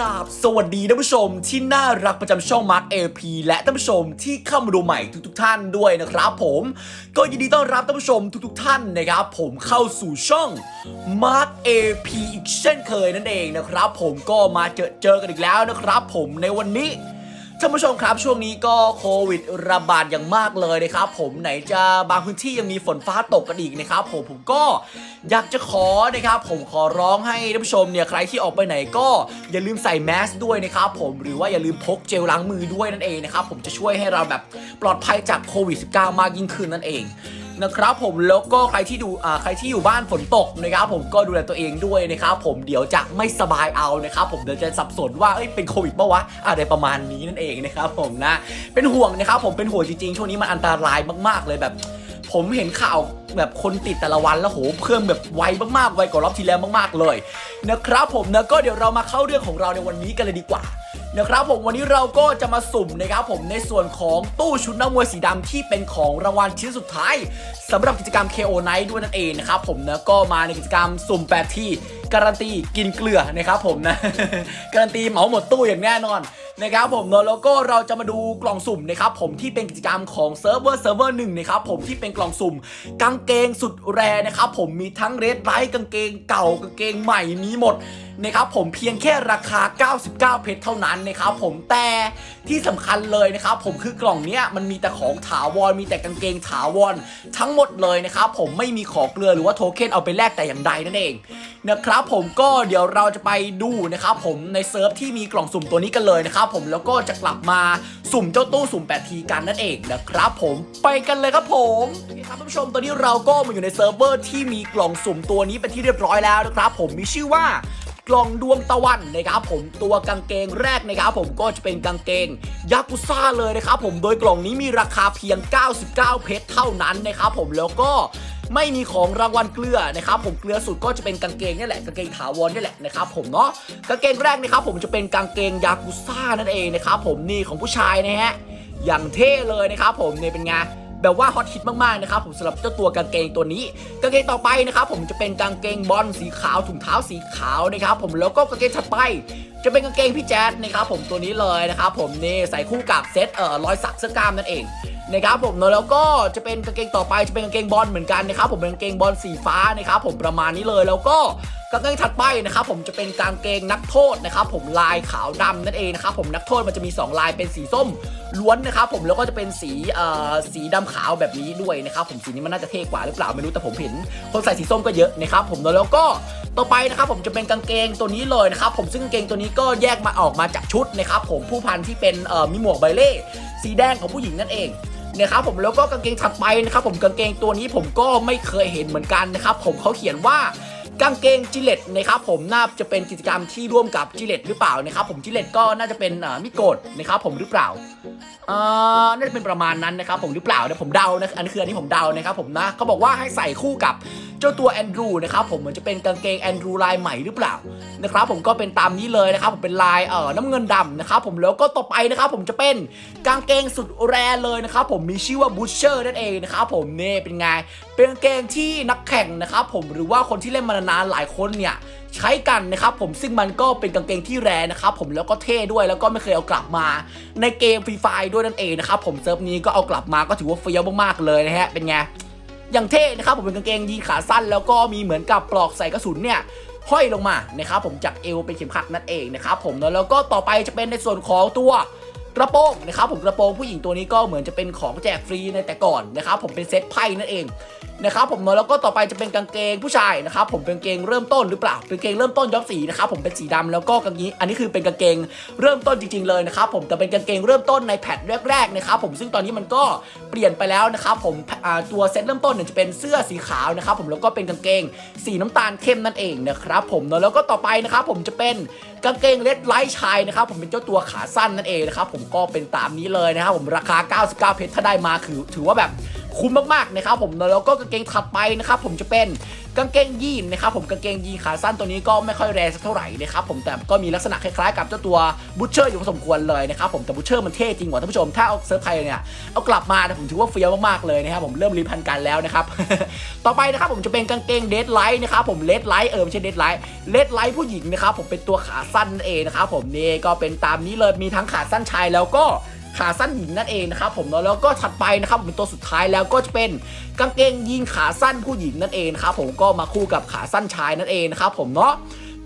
ราบ สวัสดีท่านผู้ชม ที่น่ารักประจำช่องมาร์คเอพีและท่านผู้ชมที่เข้ามาดูใหม่ทุก ๆ ท่านด้วยนะครับผมก็ยินดีต้อนรับท่านผู้ชมทุก ๆ ท่านนะครับ ผมเข้าสู่ช่อง Mark AP อีกเช่นเคยนั่นเองนะครับ ผมก็มาเจอเจอกันอีกแล้วนะครับ ผมในวันนี้ ท่านผู้ชมครับช่วงนี้ก็โควิดระบาดอย่างมากเลยนะครับผมไหนจะบางพื้นที่ยังมีฝนฟ้าตกกันอีกนะครับผมผมก็อยากจะขอนะครับผมขอร้องให้ท่านผู้ชมเนี่ยใครที่ออกไปไหนก็อย่าลืมใส่แมสด้วยนะครับผมหรือว่าอย่าลืมพกเจลล้างมือด้วยนั่นเองนะครับผมจะช่วยให้เราแบบปลอดภัยจากโควิด -19 มากยิ่งขึ้นนั่นเอง นะครับผมแล้วก็ใครที่ดูอ่าใครที่อยู่บ้านฝนตกนะครับผมก็ดูแลตัวเองด้วยนะครับผมเดี๋ยวจะไม่สบายเอานะครับผมเดี๋ยวจะสับสนว่าเอ้ยเป็นโควิดปะวะอะไรประมาณนี้นั่นเองนะครับผมนะเป็นห่วงนะครับผมเป็นห่วงจริงๆช่วงนี้มันอันตรายมากๆเลยแบบ ผมเห็นข่าวแบบคนติดแต่ละวันแล้วโหเพิ่มแบบไวมากๆไวกว่ารอบที่แล้วมากๆเลยนะครับผมนะก็เดี๋ยวเรามาเข้าเรื่องของเราในวันนี้กันเลยดีกว่า นะครับผมวันนี้เราก็จะมาสุ่มนะครับผมในส่วนของตู้ชุดนักมวยสีดำที่เป็นของรางวัลชิ้นสุดท้ายสำหรับกิจกรรม KO Night ด้วยนั่นเองนะครับผมนะก็มาในกิจกรรมสุ่ม8ที่ การันตีกินเกลือนะครับผมนะ การันตีเหมาหมดตู้อย่างแน่นอนนะครับผมเนอะแล้วก็เราจะมาดูกล่องสุ่มนะครับผมที่เป็นกิจกรรมของเซิร์ฟเวอร์เซิร์ฟเวอร์หนึ่งนะครับผมที่เป็นกล่องสุ่ม กางเกงสุดแรนะครับผมมีทั้งเรดไลท์กางเกงเก่ากางเกงใหม่มีหมดนะครับผมเพียงแค่ราคา 99 เพชรเท่านั้นนะครับผมแต่ที่สำคัญเลยนะครับผมคือกล่องเนี้ยมันมีแต่ของถาวรมีแต่กางเกงถาวรทั้งหมดเลยนะครับผมไม่มีของเกลือหรือว่าโทเค็นเอาไปแลกแต่อย่างใดนั่นเอง นะครับผมก็เดี๋ยวเราจะไปดูนะครับผมในเซิร์ฟที่มีกล่องสุ่มตัวนี้กันเลยนะครับผมแล้วก็จะกลับมาสุ่มเจ้าตู้สุ่ม8ทีกันนั่นเองนะครับผมไปกันเลยครับผมคครับท่านผู้ชมตอนนี้เราก็มาอยู่ในเซิร์ฟเวอร์ที่มีกล่องสุ่มตัวนี้เป็นที่เรียบร้อยแล้วนะครับผมมีชื่อว่ากล่องดวงตะวันนะครับผมตัวกางเกงแรกนะครับผมก็จะเป็นกางเกงยากุซ่าเลยนะครับผมโดยกล่องนี้มีราคาเพียง 99 เพชรเท่านั้นนะครับผมแล้วก็ ไม่มีของรางวัลเกลือนะครับผมเกลือสุดก็จะเป็นกางเกงนี่แหละกางเกงถาวรนี่แหละนะครับผมเนาะกางเกงแรกนะครับผมจะเป็นกางเกงยากุซ่านั่นเองนะครับผมนี่ของผู้ชายนะฮะอย่างเท่เลยนะครับผมเนี่ยเป็นไงแบบว่าฮอตฮิตมากๆนะครับผมสำหรับเจ้าตัวกางเกงตัวนี้ กางเกงต่อไปนะครับผมจะเป็นกางเกงบอลสีขาวถุงเท้าสีขาวนะครับผมแล้วก็กางเกงถัดไป จะเป็นกางเกงพี่แจ๊ดนะครับผมตัวนี้เลยนะครับผมนี่ใส่คู่กับเซตเอ่อรอยสักเสื้อกล้ามนั่นเองนะครับผมเนอะแล้วก็จะเป็นกางเกงต่อไปจะเป็นกางเกงบอลเหมือนกันนะครับผมเป็นกางเกงบอลสีฟ้านะครับผมประมาณนี้เลยแล้วก็กางเกงถัดไปนะครับผมจะเป็นกางเกงนักโทษนะครับผมลายขาวดำนั่นเองนะครับผมนักโทษมันจะมี 2 ลายเป็นสีส้มล้วนนะครับผมแล้วก็จะเป็นสีเอ่อสีดำขาวแบบนี้ด้วยนะครับผมสีนี้มันน่าจะเท่กว่าหรือเปล่าไม่รู้แต่ผมเห็นคนใส่สีส้มก็เยอะนะครับผมแล้วก็ ต่อไปนะครับผมจะเป็นกางเกงตัวนี้เลยนะครับผมซึ่งกางเกงตัวนี้ก็แยกมาออกมาจากชุดนะครับผมผู้พันที่เป็นเอ่อมีหมวกใบเล่สีแดงของผู้หญิงนั่นเองนะครับผมแล้วก็กางเกงถัดไปนะครับผมกางเกงตัวนี้ผมก็ไม่เคยเห็นเหมือนกันนะครับผมเขาเขียนว่า กางเกงจิเลตนะครับผมน่าจะเป็นกิจกรรมที่ร่วมกับจิเลตหรือเปล่านะครับผมจิเลตก็น่าจะเป็นมิโกดนะครับผมหรือเปล่าอ่าน่าจะเป็นประมาณนั้นนะครับผมหรือเปล่าเดี๋ยวผมเดานะอันนี้คืออันนี้ผมเดานะครับผมนะเขาบอกว่าให้ใส่คู่กับเจ้าตัวแอนดรูนะครับผมเหมือนจะเป็นกางเกงแอนดรูลายใหม่หรือเปล่านะครับผมก็เป็นตามนี้เลยนะครับผมเป็นลายเอ่อน้ำเงินดำนะครับผมแล้วก็ต่อไปนะครับผมจะเป็นกางเกงสุดแรเลยนะครับผมมีชื่อว่าบูชเชอร์นั่นเองนะครับผมนี่เป็นไงเป็นกางเกงที่นักแข่งนะครับผมหรือว่าคนที่เล่นมานานหลายคนเนี่ยใช้กันนะครับผมซึ่งมันก็เป็นกางเกงที่แรนะครับผมแล้วก็เท่ด้วยแล้วก็ไม่เคยเอากลับมา ในเกมฟรีไฟด้วยนั่นเองนะครับผมเซิร์ฟนี้ก็เอากลับมาก็ถือว่าเฟี้ยวมากๆเลยนะฮะเป็นไงอย่างเท่นะครับผมเป็นกางเกงยีนขาสั้น แล้วก็มีเหมือนกับปลอกใส่กระสุนเนี่ยห้อยลงมานะครับผมจากเอวเป็นเข็มขัดนั่นเองนะครับผมเนอะแล้วก็ต่อไปจะเป็นในส่วนของตัวกระโปรงนะครับผมกระโปรงผู้หญิงตัวนี้ก็เหมือนจะเป็นของแจกฟรีในแต่ก่อนนะครับผมเป็นเซตไพ่นั่นเอง นะครับผมเนอะแล้วก็ต่อไปจะเป็นกางเกงผู้ชายนะครับผมเป็นกางเกงเริ่มต้นหรือเปล่าเป็นกางเกงเริ่มต้นย้อมสีนะครับผมเป็นสีดำแล้วก็กางนี้อันนี้คือเป็นกางเกงเริ่มต้นจริง ๆเลยนะครับผมแต่เป็นกางเกงเริ่มต้นในแพทแรกๆนะครับผมซึ่งตอนนี้มันก็เปลี่ยนไปแล้วนะครับผมตัวเซตเริ่มต้นเนี่ยจะเป็นเสื้อสีขาวนะครับผมแล้วก็เป็นกางเกงสีน้ำตาลเข้มนั่นเองนะครับผมเนอะแล้วก็ต่อไปนะครับผมจะเป็นกางเกงเลดไลท์ชายนะครับผมเป็นเจ้าตัวขาสั้นนั่นเองนะครับผมก็เป็นตามนี้เลยนะครับผมราคา 99 เพชรถ้าได้มาคือถือว่าแบบ คุ้มมากๆนะครับผมแล้วก็กางเกงถัดไปนะครับผมจะเป็นกางเกงยีนนะครับผมกางเกงยีนขาสั้นตัวนี้ก็ไม่ค่อยแรงสักเท่าไหร่นะครับผมแต่ก็มีลักษณะคล้ายๆกับเจ้าตัวบูชเชอร์อยู่พอสมควรเลยนะครับผมแต่บูชเชอร์มันเท่จริงว่ะท่านผู้ชมถ้าเอาเซิร์ฟไทยเนี่ยเอากลับมานะผมถือว่าเฟี้ยวมากๆเลยนะครับผมเริ่มรีพันกันแล้วนะครับต่อไปนะครับผมจะเป็นกางเกงเดดไลท์นะครับผมเลดไลท์เออไม่ใช่เดดไลท์เลดไลท์ผู้หญิงนะครับผมเป็นตัวขาสั้นนั่นเองนะครับผมนี่ก็เป็นตามนี้เลยมีทั้งขาสั้นชายแล้วก็ ขาสั้นหญิงนั่นเองนะครับผมเนาะแล้วก็ถัดไปนะครับเป็นตัวสุดท้ายแล้วก็จะเป็นกางเกงยีนขาสั้นผู้หญิงนั่นเองครับผมก็มาคู่กับขาสั้นชายนั่นเองนะครับผมเนาะ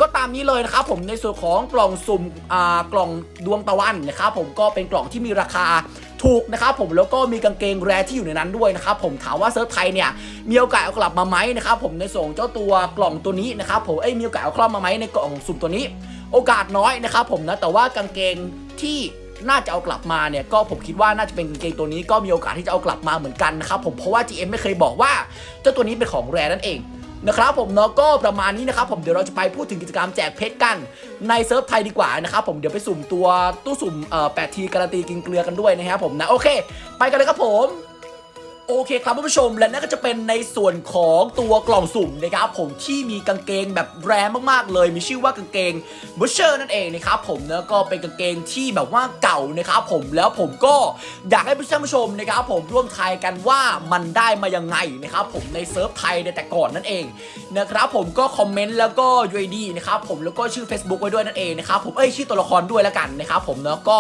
ก็ตามนี้เลยนะครับผมในส่วนของกล่องสุ่มอ่ากล่องดวงตะวันนะครับผมก็เป็นกล่องที่มีราคาถูกนะครับผมแล้วก็มีกางเกงแรที่อยู่ในนั้นด้วยนะครับผมถามว่าเซิร์ฟไทยเนี่ยมีโอกาสเอากลับมาไหมนะครับผมในส่วนของเจ้าตัวกล่องตัวนี้นะครับผมเอ้ยมีโอกาสเอากลับมาไหมในกล่องสุ่มตัวนี้ โอกาสน้อยนะครับผมนะแต่ว่ากางเกงที่ น่าจะเอากลับมาเนี่ยก็ผมคิดว่าน่าจะเป็นกางเกงตัวนี้ก็มีโอกาสที่จะเอากลับมาเหมือนกันนะครับผมเพราะว่า GM ไม่เคยบอกว่าเจ้าตัวนี้เป็นของแรนั่นเองนะครับผมเนาะก็ประมาณนี้นะครับผมเดี๋ยวเราจะไปพูดถึงกิจกรรมแจกเพชรกันในเซิร์ฟไทยดีกว่านะครับผมเดี๋ยวไปสุ่มตัวตู้สุ่มเอ่อแปดทีการันตีกินเกลือกันด้วยนะครับผมนะโอเค ไปกันเลยครับผม โอเคครับท่านผู้ชมและนั่นก็จะเป็นในส่วนของตัวกล่องสุ่มนะครับผมที่มีกางเกงแบบแรงมากๆเลย มีชื่อว่ากางเกงบูชเชอร์นั่นเองนะครับผมแล้วก็เป็นกางเกงที่แบบว่าเก่านะครับผมแล้วผมก็อยากให้ท่านผู้ชมนะครับผมร่วมทายกันว่ามันได้มายังไงนะครับผมในเซิร์ฟไทยในแต่ก่อนนั่นเองนะครับผมก็คอมเมนต์แล้วก็ UID นะครับผมแล้วก็ชื่อ Facebook ไว้ด้วยนั่นเองนะครับผมเอ้ยชื่อตัวละครด้วยแล้วกันนะครับผมแล้วก็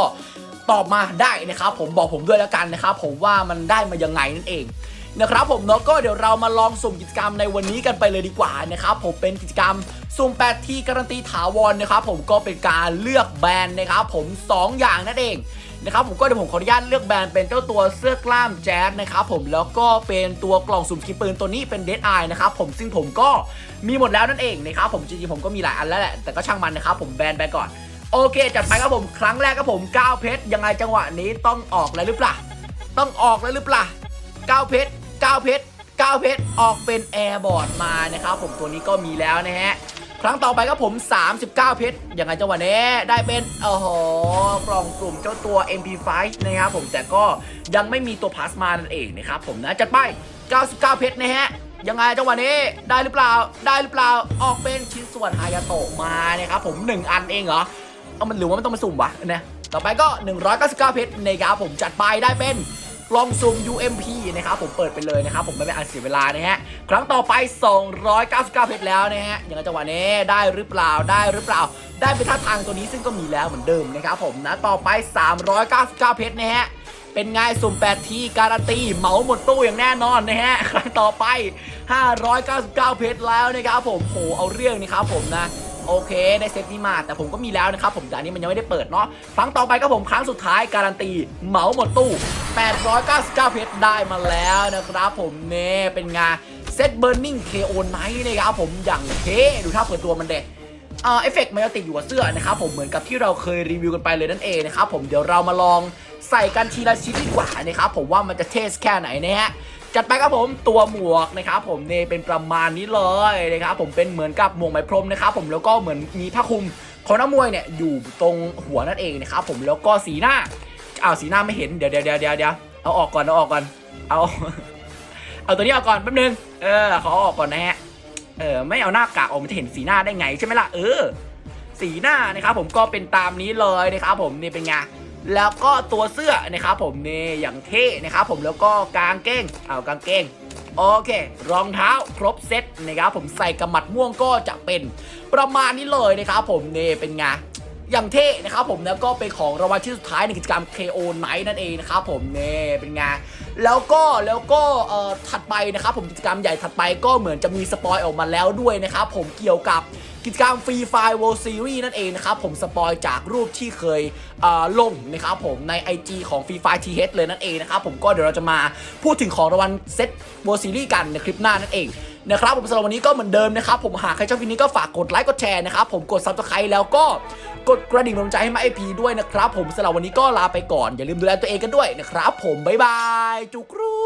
ตอบมาได้นะครับผมบอกผมด้วยแล้วกันนะครับผมว่ามันได้มายังไงนั่นเองนะครับผมเนาะก็เดี๋ยวเรามาลองสุ่มกิจกรรมในวันนี้กันไปเลยดีกว่านะครับผมเป็นกิจกรรมสุ่ม8ที่การันตีถาวรนะครับผมก็เป็นการเลือกแบรนด์นะครับผม 2 อย่างนั่นเองนะครับผมก็เดี๋ยวผมขออนุญาตเลือกแบรนด์เป็นเจ้าตัวเสื้อกล้ามแจ๊สนะครับผมแล้วก็เป็นตัวกล่องสุ่มคิมปืนตัวนี้เป็นเดดไอนะครับผมซึ่งผมก็มีหมดแล้วนั่นเองนะครับผมจริงๆผมก็มีหลายอันแล้วแหละแต่ก็ช่างมันนะครับผมแบรนด์ไปก่อน โอเค จัดไปครับผมครั้งแรกครับผม9เพชรยังไงจังหวะนี้ต้องออกแล้วหรือเปล่า ต้องออกแล้วหรือเปล่า9เพชร9เพชร9เพชรออกเป็นแอร์บอร์ดมานะครับผมตัวนี้ก็มีแล้วนะฮะครั้งต่อไปครับผม 39 เพชรยังไงจังหวะนี้ได้เป็นโอ้โหกล่องสุ่มเจ้าตัว MP5 นะครับผมแต่ก็ยังไม่มีตัวพาสมานั่นเองนะครับผมนะจัดไป 99 เพชรนะฮะยังไงจังหวะนี้ได้หรือเปล่าได้หรือเปล่าออกเป็นชิ้นส่วนฮายาโตะมานะครับผม 1 อันเองเหรอ เอามันหรือว่ามันต้องมาสุ่มวะนะต่อไปก็ 199 เพชรนะครับผมจัดไปได้เป็นกล่องสุม UMP นะครับผมเปิดไปเลยนะครับผมไม่เป็นอันเสียเวลานะฮะครั้งต่อไป 299 เพชรแล้วนะฮะอย่างจังหวะนี้ได้หรือเปล่าได้หรือเปล่า ได้ไปท่าทางตัวนี้ซึ่งก็มีแล้วเหมือนเดิมนะครับผมนะต่อไป 399 เพชรนะฮะเป็นไงสุ่ม 8 ทีการันตีเหมาหมดตู้อย่างแน่นอนนะฮะครั้งต่อไป 599 เพชรแล้วนะครับผมโหเอาเรื่องนี่ครับผมนะ โอเคได้เซตนี้มาแต่ผมก็มีแล้วนะครับผมแต่อันนี้มันยังไม่ได้เปิดเนาะครั้งต่อไปก็ผมครั้งสุดท้ายการันตีเหมาหมดตู้ 899 เพชรได้มาแล้วนะครับผมเน่เป็นไงเซตเบ r ร์ i ิ g KO Night นะครับผมอย่างเท่ดูท่าเปิดตัวมันเด็เอ่อเอฟเฟกต์มันจะติดอยู่กับเสื้อนะครับผมเหมือนกับที่เราเคยรีวิวกันไปเลยนั่นเองนะครับผมเดี๋ยวเรามาลอง ใส่กันทีละชิ้นดีกว่านะครับผมว่ามันจะเทสแค่ไหนนะฮะจัดไปครับผมตัวหมวกนะครับผมเนี่เป็นประมาณนี้เลยนะครับผมเป็นเหมือนกับหมวกไหมพรมนะครับผมแล้วก็เหมือนมีผ้าคลุมของนักมวยเนี่ยอยู่ตรงหัวนั่นเองนะครับผมแล้วก็สีหน้าอ้าวสีหน้าไม่เห็นเดี๋ยวเดี๋ยวเดี๋ยวเดี๋ยวเอาออกก่อนเอาออกก่อนเอาเอาตัวนี้ออกก่อนแป๊บนึงเออขอเอาออกก่อนนะฮะเออไม่เอาหน้ากากออกมันจะเห็นสีหน้าได้ไงใช่ไหมล่ะเออ สีหน้านะครับผมก็เป็นตามนี้เลยนะครับผมนี่เป็นไง แล้วก็ตัวเสื้อนะครับผมนี่อย่างเท่นะครับผมแล้วก็กางเกงเอากางเกงโอเค รองเท้าครบเซตนะครับผมใส่กระหมัดม่วงก็จะเป็นประมาณนี้เลยนะครับผมนี่เป็นไงอย่างเท่นะครับผมแล้วก็เป็นของรางวัลที่สุดท้ายในกิจกรรม KO Night นั่นเองนะครับผมนี่เป็นไงแล้วก็แล้วก็เอ่อถัดไปนะครับผมกิจกรรมใหญ่ถัดไปก็เหมือนจะมีสปอยออกมาแล้วด้วยนะครับผมเกี่ยวกับ กิจกรรมฟรีไฟล์ World Series นั่นเองนะครับ ผมสปอยจากรูปที่เคยเอ่อลงนะครับผมใน IG ของ Free Fire TH เลยนั่นเองนะครับผมก็เดี๋ยวเราจะมาพูดถึงของรางวัลเซต World Series กันในคลิปหน้านั่นเองนะครับผมสำหรับวันนี้ก็เหมือนเดิมนะครับ ผมหากใครชอบคลิปนี้ก็ฝากกดไลค์กดแชร์นะครับผมกด Subscribe แล้วก็กดกระดิ่งกำลังใจให้มาไอพีด้วยนะครับ ผมสำหรับวันนี้ก็ลาไปก่อนอย่าลืมดูแลตัวเองกันด้วยนะครับ ผมบ๊ายบายจุกรู